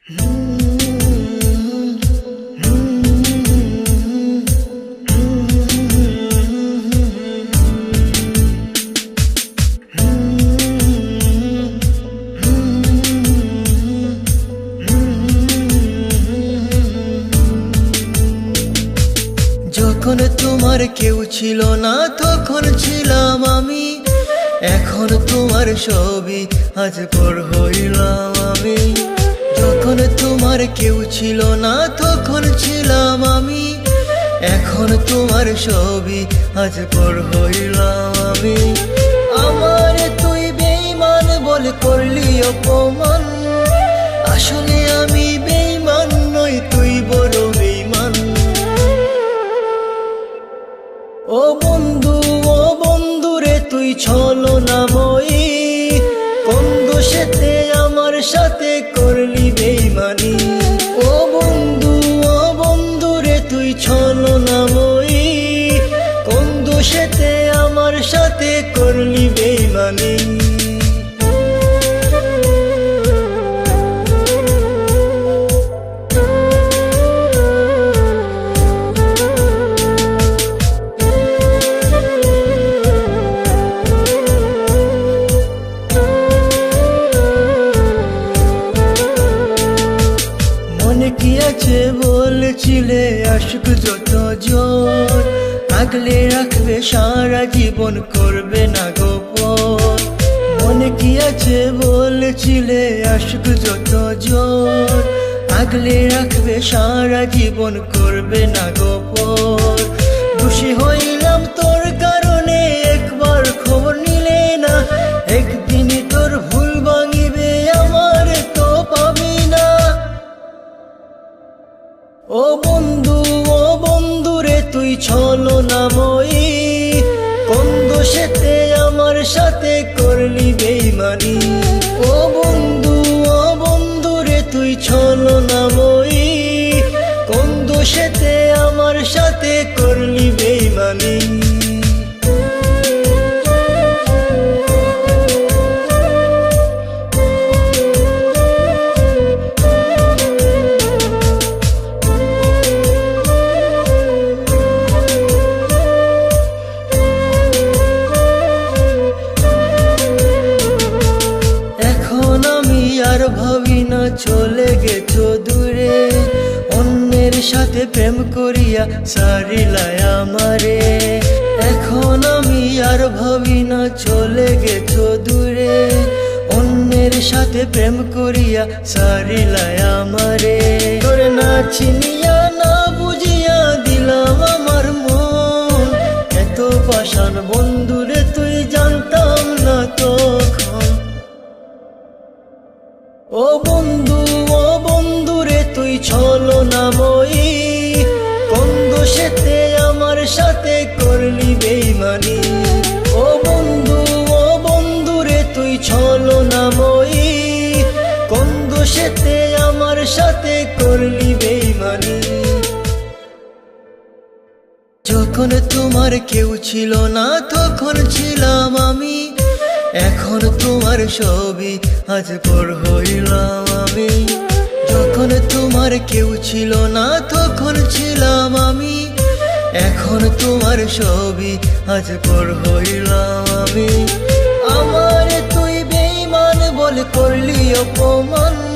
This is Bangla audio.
যখন তোমার কেউ ছিল না, তখন ছিলাম আমি। এখন তোমার ছবি আজ পর হইলাম আমি। যখন তোমার কেউ ছিল না, তখন ছিলাম আমি। এখন তোমার সবই আজ পর হইলাম আমি। আমার তুই বেইমান বলে করলি অপমান। আসলে মনে কি আছে বলছিলে আসুক যত জোর আগলে রাখবে সারা জীবন করবে না গোপন। মনে কি আছে বলেছিলে আসুক যত জোর। আগলে রাখবে সারা জীবন করবে না গোপন। খুশি হইলাম তোর রে তুই ছলো না মই। কোন দোষেতে আমার সাথে করলি আর ভাবি না, চলে গেছো দূরে। অন্যের সাথে প্রেম করিয়া সারিলাই আমারে। এখন আমি আর ভাবি না, চলে গেছো দূরে। অন্যের সাথে প্রেম করিয়া সারিলাই আমারে। তোর না চিনিয়া না ও বন্ধু ও বন্ধু রে, তুই ছলো না মই। কোন দোষেতে আমার সাথে করলি বেইমানি। ও বন্ধু ও বন্ধু রে, তুই ছলো না কোন দোষেতে আমার সাথে করলি বেইমানি। যখন তোমার কেউ ছিল না, তখন ছিলাম আমি। এখন তোমার ছবি আজ পর হইলাম আমি। যখন তোমার কেউ ছিল না, তখন ছিলাম আমি। এখন তোমার ছবি আজ পর হইলাম আমি। আমার তুই বেইমান বলে করলি অপমান।